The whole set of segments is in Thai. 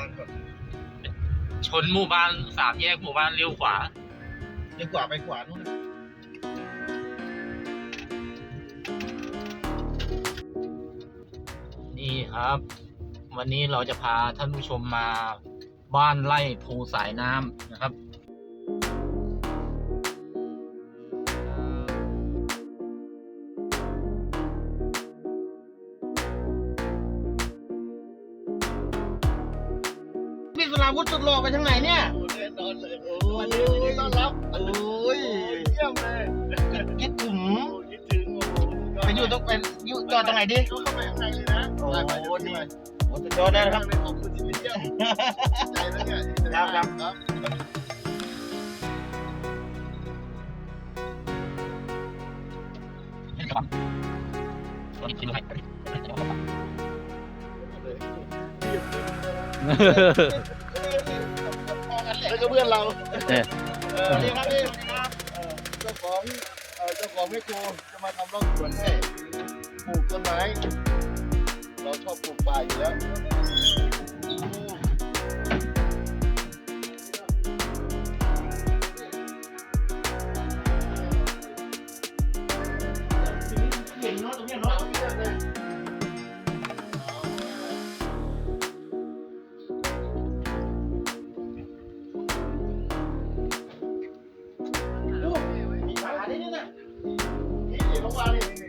บ้านก่อนชนหมู่บ้านสามแยกหมู่บ้านเลี้ยวขวา เลี้ยวขวาไปขวานู่นนี่ครับ วันนี้เราจะพาท่านผู้ชมมาบ้านไร่ภูสายน้ำนะครับ หล่อไปทางไหนเนี่ยแน่นอนเลยโอ้ยยินดีต้อนรับโอ้ยเยี่ยมเลยคิดถึงคิดถึงโอ้โหไปอยู่ตรงไปอยู่จอดตรงไหนดิเข้าไปข้างในเลยนะโอ้โหได้ไปดูดีดีโอ้สุดยอดได้นะครับขอบคุณที่มาเยี่ยมใจแล้วเนี่ยที่จะครับครับครับแล้ว ก็เพื่อนเราเออเออนี่ครับนี่ครับเออเจ้าของเอ่อเจ้าของแม่โคจะมาทำร่องสวนให้ปลูกต้นไม้ เราชอบปลูกป่าอยู่แล้ว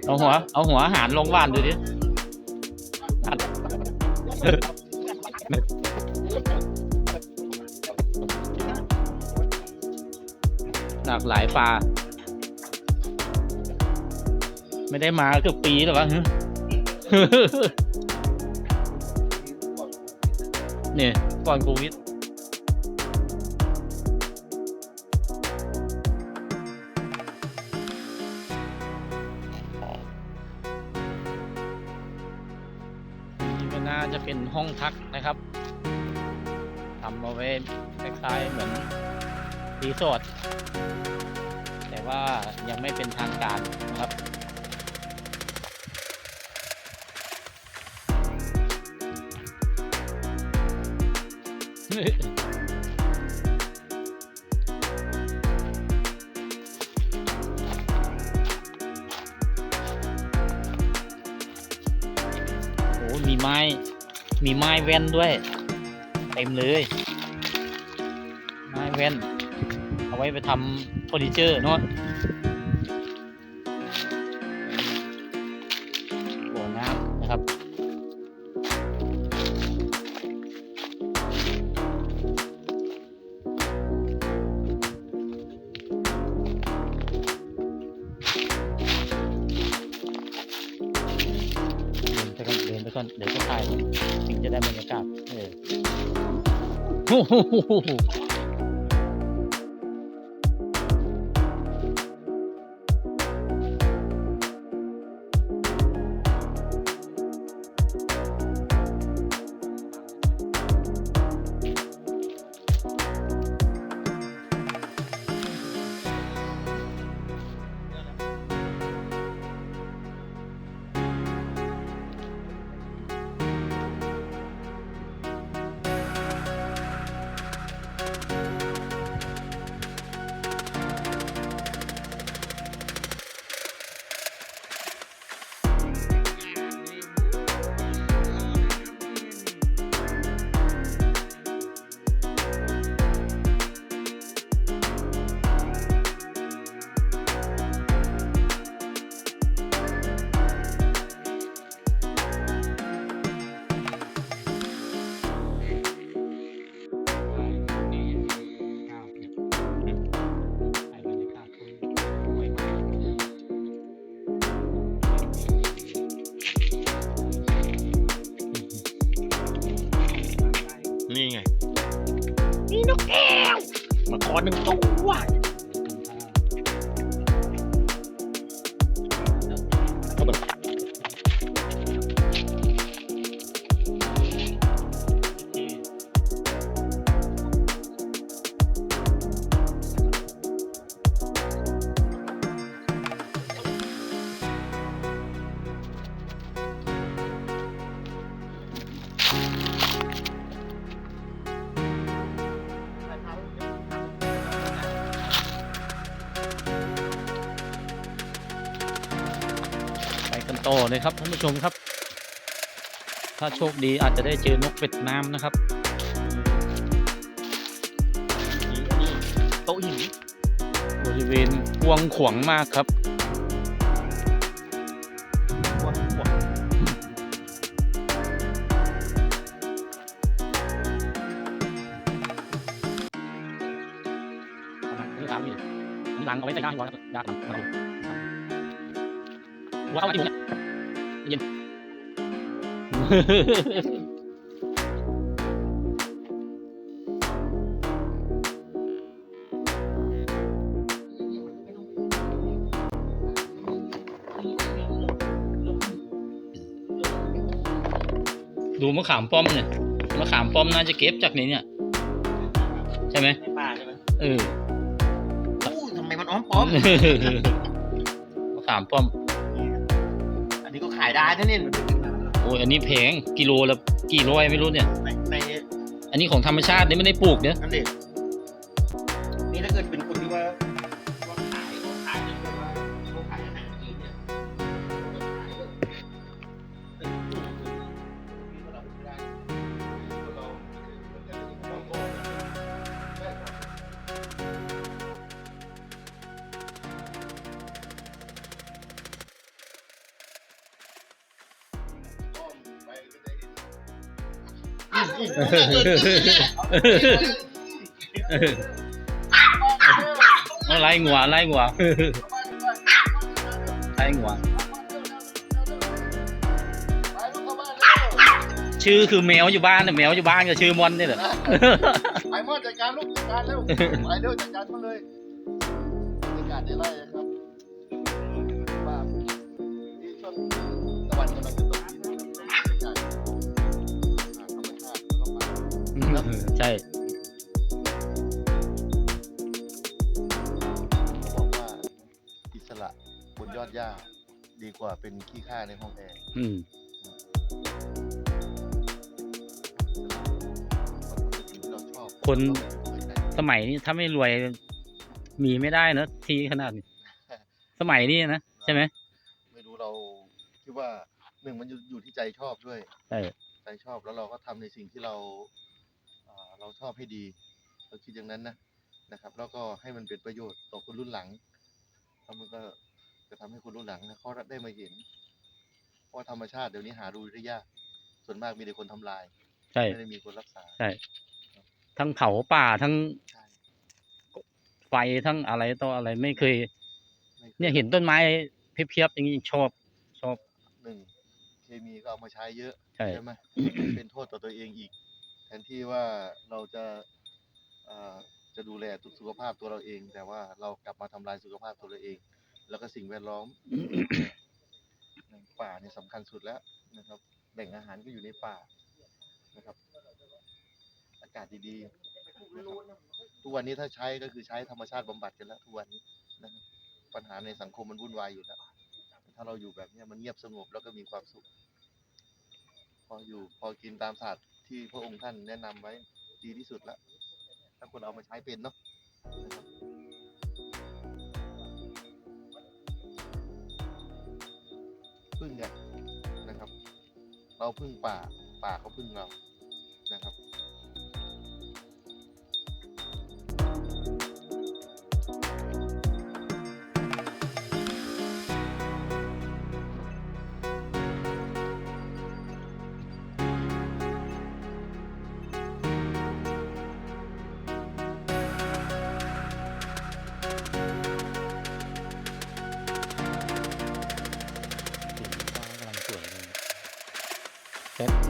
เอาหัว เอาหัวอาหารลงบ้านดูดิหลากหลายปลา ไม่ได้มาเกือบปีแล้ววะเนี่ยก่อนโควิด น่าจะเป็นห้องพักนะครับทำเอาไว้คล้ายๆเหมือนรีสอร์ทแต่ว่ายังไม่เป็นทางการนะครับเฮ้ มีไม้ มีไม้แว่นด้วย เต็มเลย ไม้แว่น เอาไว้ไปทำเฟอร์นิเจอร์เนาะ อนเดินไปก่อนเดี๋ยวก็ถ่ายถึงจะได้บรรยากาศเออ นี่ไง นี่นกแก้วมาขอหนึ่งตัว ต่อเลยครับท่านผู้ชมครับ ถ้าโชคดีอาจจะได้เจอนกเป็ดน้ำนะครับนี่อันนี้โต๊ะหินบริเวณกวางขวางมากครับหัวหัวนี่ตามนี่นี่ลังเอาไว้ใส่ย่างก่อนครับย่างครับ ครับว่าเข้ามาที่ผมเนี่ยเย็นดูมะขามป้อมเนี่ยมะขามป้อมน่าจะเก็บจากนี้เนี่ย ใช่ไหมในป่าใช่ไหมเอออู้ทำไมมันอ้อมป้อม มะขามป้อมอันนี้ก็ขายได้นะเนี่ยโอ้ยอันนี้แพงกิโลละกี่ร้อยไม่รู้เนี่ย ในในอันนี้ของธรรมชาตินี่ไม่ได้ปลูกเนี่ยนั่นเด็ เอาไล่งัวไล่งัวไล่งัวชื่อคือแมวอยู่บ้านน่ะแมวอยู่บ้านก็ชื่อมอนนี่แหละไปมอดจัดการลูกจัดการเร็วไปเร็วจัดการเขาเลยบรรยากาศในไร่นะครับว่าที่ช่วงตะวัน ใช่เขาบอกว่าอิสระบนยอดหญ้าดีกว่าเป็นขี้ข้าในห้องแอร์อืม เราชอบคน สมัยนี้ถ้าไม่รวยมีไม่ได้นะทีขนาดนี้ สมัยนี้นะใช่ไหมไม่รู้เราคิดว่าหนึ่งมันอยู่อยู่ที่ใจชอบด้วย ใช่ ใจชอบแล้วเราก็ทำในสิ่งที่เราอ่า เราชอบให้ดี เราคิดอย่างนั้นนะนะครับ แล้วก็ให้มันเป็นประโยชน์ต่อคนรุ่นหลังแล้วมันก็จะทำให้คนรุ่นหลังนะเขาได้มาเห็นเพราะว่าธรรมชาติเดี๋ยวนี้หาดูได้ยาก ส่วนมากมีแต่คนทำลายใช่ไม่ได้มีคนรักษาใช่ทั้งเผาป่าทั้งใช่ไฟทั้งอะไรต่ออะไรไม่เคยไม่คเนี่ยเห็นต้นไม้เพียบๆอย่างนี้ชอบชอบหนึ่งเคมีก็เอามาใช้เยอะใช่ใช่ไหมเป็นโทษต่อตัวเองอีกแทนที่ว่าเราจะจะดูแลสุขภาพตัวเราเอง แต่ว่าเรากลับมาทำลายสุขภาพตัวเราเอง แล้วก็สิ่งแวดล้อมป่าเนี่ยสำคัญสุดแล้วนะครับแหล่งอาหารก็อยู่ในป่านะครับ อากาศดีๆนะครับทุกวันนี้ถ้าใช้ก็คือใช้ธรรมชาติบำบัดกันแล้วทุกวันนี้นะครับปัญหาในสังคมมันวุ่นวายอยู่แล้วถ้าเราอยู่แบบนี้มันเงียบสงบแล้วก็มีความสุข พออยู่พอกินตามศาสตร์ ที่พระองค์ท่านแนะนำไว้ดีที่สุดแล้วถ้าคนเอามาใช้เป็นเนาะนะครับพึ่งกันนะครับ เราพึ่งป่าป่าเขาพึ่งเรานะครับ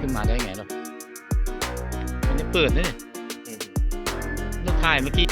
ขึ้นมาได้ไงหรอมันจะเปิดนะนี่อืมต้องถ่ายเมื่อกี้